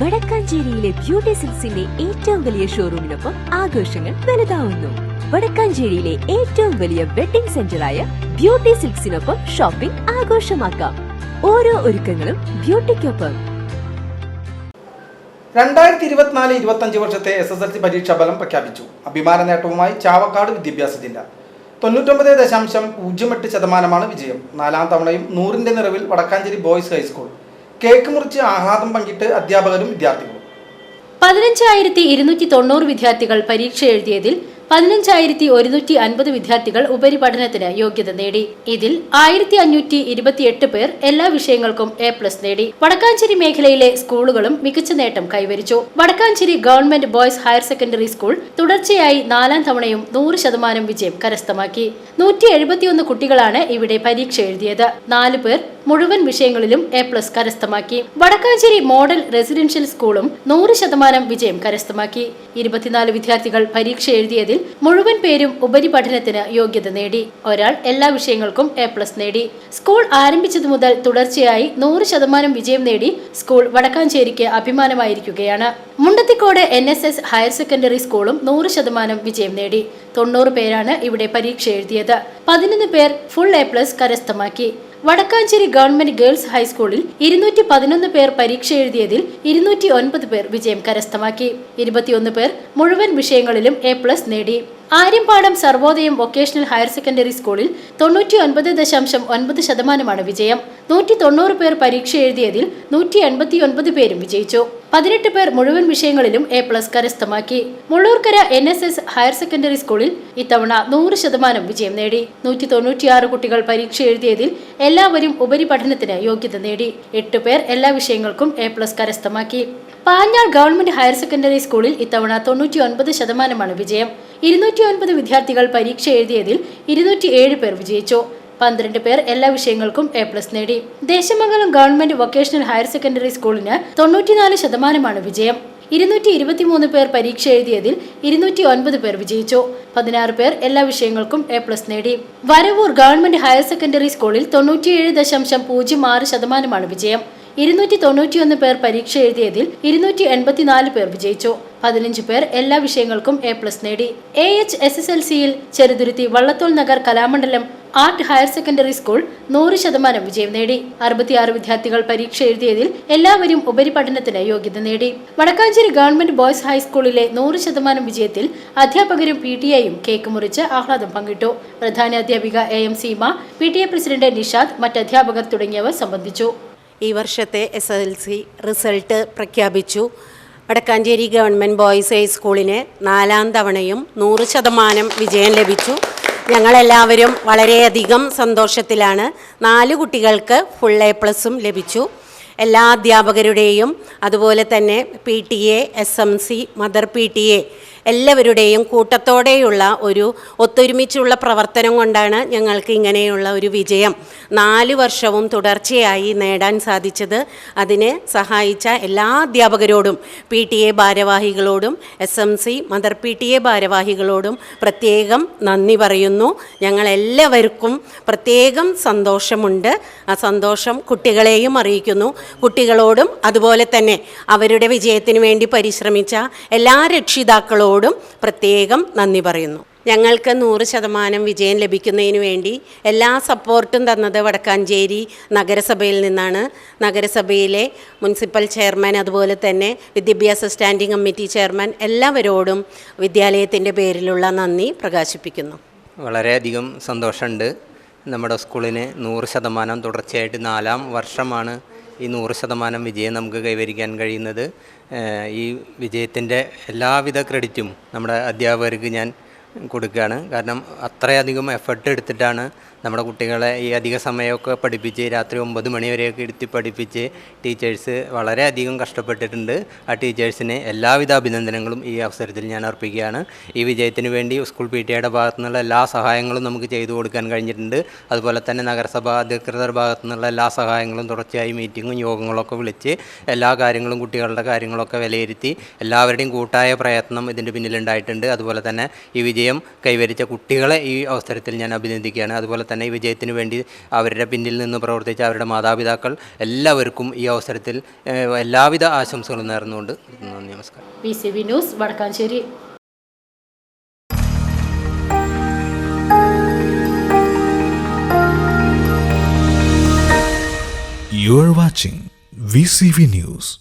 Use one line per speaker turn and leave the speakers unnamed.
വടക്കാഞ്ചേരിയിലെ beauty സിൽസിന്റെ ഏറ്റവും വലിയ ഷോറൂമിനൊപ്പം ആഘോഷങ്ങൾ വലുതാവുന്നു. വടക്കാഞ്ചേരിയിലെ ഏറ്റവും വലിയ വെഡിംഗ് സെന്ററായ ബ്യൂട്ടി സിൽക്സിനൊപ്പം ഷോപ്പിംഗ് ആഘോഷമാക്കാം. ഓരോ ഒരുക്കങ്ങളും ബ്യൂട്ടിക്കൊപ്പം.
രണ്ടായിരത്തി ഇരുപത്തിനാല് ഇരുപത്തഞ്ച് വർഷത്തെ എസ് എസ് എൽ സി പരീക്ഷാ ഫലം പ്രഖ്യാപിച്ചു. അഭിമാന നേട്ടവുമായി ചാവക്കാട് വിദ്യാഭ്യാസ ജില്ല തൊണ്ണൂറ്റൊമ്പത് ദശാംശം പൂജ്യം എട്ട് ശതമാനമാണ് വിജയം. നാലാം തവണയും നൂറിന്റെ നിറവിൽ വടക്കാഞ്ചേരി ബോയ്സ് ഹൈസ്കൂൾ. കേക്ക് മുറിച്ച് ആഹ്ലാദം പങ്കിട്ട് അധ്യാപകരും വിദ്യാർത്ഥികളും.
പതിനഞ്ചായിരത്തി ഇരുന്നൂറ്റി തൊണ്ണൂറ് വിദ്യാർത്ഥികൾ പരീക്ഷ എഴുതിയതിൽ പതിനഞ്ചായിരത്തി ഒരുന്നൂറ്റി അൻപത് വിദ്യാർത്ഥികൾ ഉപരിപഠനത്തിന് യോഗ്യത നേടി. ഇതിൽ ആയിരത്തി അഞ്ഞൂറ്റി ഇരുപത്തിയെട്ട് പേർ എല്ലാ വിഷയങ്ങൾക്കും എ പ്ലസ് നേടി. വടക്കാഞ്ചേരി മേഖലയിലെ സ്കൂളുകളും മികച്ച നേട്ടം കൈവരിച്ചു. Vadakkancheri government boys higher secondary school തുടർച്ചയായി നാലാം തവണയും നൂറ് ശതമാനം വിജയം കരസ്ഥമാക്കി. നൂറ്റി എഴുപത്തിയൊന്ന് കുട്ടികളാണ് ഇവിടെ പരീക്ഷ എഴുതിയത്. നാലു പേർ മുഴുവൻ വിഷയങ്ങളിലും എ പ്ലസ് കരസ്ഥമാക്കി. വടക്കാഞ്ചേരി മോഡൽ റെസിഡൻഷ്യൽ സ്കൂളും നൂറ് ശതമാനം വിജയം കരസ്ഥമാക്കി. ഇരുപത്തിനാല് വിദ്യാർത്ഥികൾ പരീക്ഷ എഴുതിയതിൽ മുഴുവൻ പേരും ഉപരിപഠനത്തിന് യോഗ്യത നേടി. ഒരാൾ എല്ലാ വിഷയങ്ങൾക്കും എ പ്ലസ് നേടി. സ്കൂൾ ആരംഭിച്ചതു മുതൽ തുടർച്ചയായി നൂറ് ശതമാനം വിജയം നേടി സ്കൂൾ വടക്കാഞ്ചേരിക്ക് അഭിമാനമായിരിക്കുകയാണ്. Mundathikode N S S higher secondary സ്കൂളും നൂറ് ശതമാനം വിജയം നേടി. തൊണ്ണൂറ് പേരാണ് ഇവിടെ പരീക്ഷ എഴുതിയത്. പതിനൊന്ന് പേർ ഫുൾ എ പ്ലസ് കരസ്ഥമാക്കി. വടക്കാഞ്ചേരി ഗവൺമെന്റ് ഗേൾസ് ഹൈസ്കൂളിൽ ഇരുന്നൂറ്റി പതിനൊന്ന് പേർ പരീക്ഷ എഴുതിയതിൽ ഇരുന്നൂറ്റി ഒൻപത് പേർ വിജയം കരസ്ഥമാക്കി. ഇരുപത്തിയൊന്ന് പേർ മുഴുവൻ വിഷയങ്ങളിലും എ പ്ലസ് നേടി. Aryampadam Sarvodayam vocational higher secondary സ്കൂളിൽ തൊണ്ണൂറ്റി ഒൻപത് ദശാംശം ഒൻപത് ശതമാനമാണ് വിജയം. നൂറ്റി തൊണ്ണൂറ് പേർ പരീക്ഷ എഴുതിയതിൽ നൂറ്റി എൺപത്തി ഒൻപത് പേരും വിജയിച്ചു. പതിനെട്ട് പേർ മുഴുവൻ വിഷയങ്ങളിലും എ പ്ലസ് കരസ്ഥമാക്കി. Mullurkara N S S higher secondary സ്കൂളിൽ ഇത്തവണ നൂറ് ശതമാനം വിജയം നേടി. നൂറ്റി തൊണ്ണൂറ്റിയാറ് കുട്ടികൾ പരീക്ഷ എഴുതിയതിൽ എല്ലാവരും ഉപരിപഠനത്തിന് യോഗ്യത നേടി. എട്ട് പേർ എല്ലാ വിഷയങ്ങൾക്കും എ പ്ലസ് കരസ്ഥമാക്കി. പാഞ്ഞാൾ ഗവൺമെന്റ് ഹയർ സെക്കൻഡറി സ്കൂളിൽ ഇത്തവണ തൊണ്ണൂറ്റി ഒൻപത് ശതമാനമാണ് വിജയം. ഇരുന്നൂറ്റി ഒൻപത് വിദ്യാർത്ഥികൾ പരീക്ഷ എഴുതിയതിൽ ഇരുന്നൂറ്റി ഏഴ് പേർ വിജയിച്ചു. പന്ത്രണ്ട് പേർ എല്ലാ വിഷയങ്ങൾക്കും എ പ്ലസ് നേടി. Desamangalam government vocational higher secondary സ്കൂളിന് തൊണ്ണൂറ്റിനാല് ശതമാനമാണ് വിജയം. ഇരുന്നൂറ്റി ഇരുപത്തിമൂന്ന് പേർ പരീക്ഷ എഴുതിയതിൽ ഇരുന്നൂറ്റി ഒൻപത് പേർ വിജയിച്ചു. പതിനാറ് പേർ എല്ലാ വിഷയങ്ങൾക്കും എ പ്ലസ് നേടി. വരവൂർ ഗവൺമെന്റ് ഹയർ സെക്കൻഡറി സ്കൂളിൽ തൊണ്ണൂറ്റിയേഴ് ദശാംശം പൂജ്യം ആറ് ശതമാനമാണ് വിജയം. ഇരുന്നൂറ്റി തൊണ്ണൂറ്റിയൊന്ന് പേർ പരീക്ഷ എഴുതിയതിൽ ഇരുന്നൂറ്റി എൺപത്തിനാല് പേർ വിജയിച്ചു. പതിനഞ്ച് പേർ എല്ലാ വിഷയങ്ങൾക്കും എ പ്ലസ് നേടി. A H S S L സിയിൽ Cheruthuruthy Vallathol Nagar Kalamandalam art higher secondary school നൂറ് ശതമാനം വിജയം നേടി. അറുപത്തിയാറ് വിദ്യാർത്ഥികൾ പരീക്ഷ എഴുതിയതിൽ എല്ലാവരും ഉപരിപഠനത്തിന് യോഗ്യത നേടി. വടക്കാഞ്ചേരി ഗവൺമെന്റ് ബോയ്സ് ഹൈസ്കൂളിലെ നൂറ് ശതമാനം വിജയത്തിൽ അധ്യാപകരും പി ടി എയും കേക്ക് മുറിച്ച് ആഹ്ലാദം പങ്കിട്ടു. പ്രധാന അധ്യാപിക A M Seema P T A president Nishad മറ്റ് അധ്യാപകർ തുടങ്ങിയവർ സംബന്ധിച്ചു.
ഈ വർഷത്തെ എസ് എൽ സി റിസൾട്ട് പ്രഖ്യാപിച്ചു. വടക്കാഞ്ചേരി ഗവൺമെന്റ് ബോയ്സ് ഹൈസ്കൂളിന് നാലാം തവണയും നൂറ് ശതമാനം വിജയം ലഭിച്ചു. ഞങ്ങളെല്ലാവരും വളരെയധികം സന്തോഷത്തിലാണ്. നാല് കുട്ടികൾക്ക് ഫുൾ എ പ്ലസും ലഭിച്ചു. എല്ലാ അധ്യാപകരുടെയും അതുപോലെ തന്നെ P T A S M C mother P T A എല്ലാവരുടെയും കൂട്ടത്തോടെയുള്ള ഒരു ഒത്തൊരുമിച്ചുള്ള പ്രവർത്തനം കൊണ്ടാണ് ഞങ്ങൾക്ക് ഇങ്ങനെയുള്ള ഒരു വിജയം. നാല് വർഷവും തുടർച്ചയായി നേടാൻ സാധിച്ചത്. അതിനെ സഹായിച്ച എല്ലാ അധ്യാപകരോടും P T A ഭാരവാഹികളോടും S M C mother P T A ഭാരവാഹികളോടും പ്രത്യേകം നന്ദി പറയുന്നു. ഞങ്ങളെല്ലാവർക്കും പ്രത്യേകം സന്തോഷമുണ്ട്. ആ സന്തോഷം കുട്ടികളെയും അറിയിക്കുന്നു. കുട്ടികളോടും അതുപോലെ തന്നെ അവരുടെ വിജയത്തിന് വേണ്ടി പരിശ്രമിച്ച എല്ലാ രക്ഷിതാക്കളോടും പ്രത്യേകം നന്ദി പറയുന്നു. ഞങ്ങൾക്ക് നൂറ് ശതമാനം വിജയം ലഭിക്കുന്നതിന് വേണ്ടി എല്ലാ സപ്പോർട്ടും തന്നത് വടക്കാഞ്ചേരി നഗരസഭയിൽ നിന്നാണ്. നഗരസഭയിലെ മുനിസിപ്പൽ ചെയർമാൻ അതുപോലെ തന്നെ വിദ്യാഭ്യാസ സ്റ്റാൻഡിംഗ് കമ്മിറ്റി ചെയർമാൻ എല്ലാവരോടും വിദ്യാലയത്തിന്റെ പേരിലുള്ള നന്ദി പ്രകാശിപ്പിക്കുന്നു.
വളരെയധികം സന്തോഷമുണ്ട്. നമ്മുടെ സ്കൂളിന് നൂറ് ശതമാനം തുടർച്ചയായിട്ട് നാലാം വർഷമാണ് ഈ നൂറ് ശതമാനം വിജയം നമുക്ക് കൈവരിക്കാൻ കഴിയുന്നത് ഈ വിജയത്തിന്റെ എല്ലാവിധ ക്രെഡിറ്റും നമ്മുടെ അധ്യാപകർക്ക് ഞാൻ കൊടുക്കുകയാണ്. കാരണം അത്രയധികം എഫർട്ട് എടുത്തിട്ടാണ് നമ്മുടെ കുട്ടികളെ ഈ അധിക സമയമൊക്കെ പഠിപ്പിച്ച് രാത്രി ഒമ്പത് മണിവരെയൊക്കെ ഇരുത്തി പഠിപ്പിച്ച് ടീച്ചേഴ്സ് വളരെയധികം കഷ്ടപ്പെട്ടിട്ടുണ്ട്. ആ ടീച്ചേഴ്സിന് എല്ലാവിധ അഭിനന്ദനങ്ങളും ഈ അവസരത്തിൽ ഞാൻ അർപ്പിക്കുകയാണ്. ഈ വിജയത്തിന് വേണ്ടി സ്കൂൾ പി ടി എയുടെ ഭാഗത്തു നിന്നുള്ള എല്ലാ സഹായങ്ങളും നമുക്ക് ചെയ്തു കൊടുക്കാൻ കഴിഞ്ഞിട്ടുണ്ട്. അതുപോലെ തന്നെ നഗരസഭാ അധികൃതർ ഭാഗത്തു നിന്നുള്ള എല്ലാ സഹായങ്ങളും തുടർച്ചയായി മീറ്റിങ്ങും യോഗങ്ങളൊക്കെ വിളിച്ച് എല്ലാ കാര്യങ്ങളും കുട്ടികളുടെ കാര്യങ്ങളൊക്കെ വിലയിരുത്തി എല്ലാവരുടെയും കൂട്ടായ പ്രയത്നം ഇതിന്റെ പിന്നിലുണ്ടായിട്ടുണ്ട്. അതുപോലെ തന്നെ ഈ വിജയം കൈവരിച്ച കുട്ടികളെ ഈ അവസരത്തിൽ ഞാൻ അഭിനന്ദിക്കുകയാണ്. അതുപോലെ തന്നെ തന്നെ ഈ വിജയത്തിന് വേണ്ടി അവരുടെ പിന്നിൽ നിന്ന് പ്രവർത്തിച്ച അവരുടെ മാതാപിതാക്കൾ എല്ലാവർക്കും ഈ അവസരത്തിൽ എല്ലാവിധ ആശംസകളും നേർന്നുകൊണ്ട് നന്ദി നമസ്കാരം
P C B news Vadakkancheri
You are watching VCV News.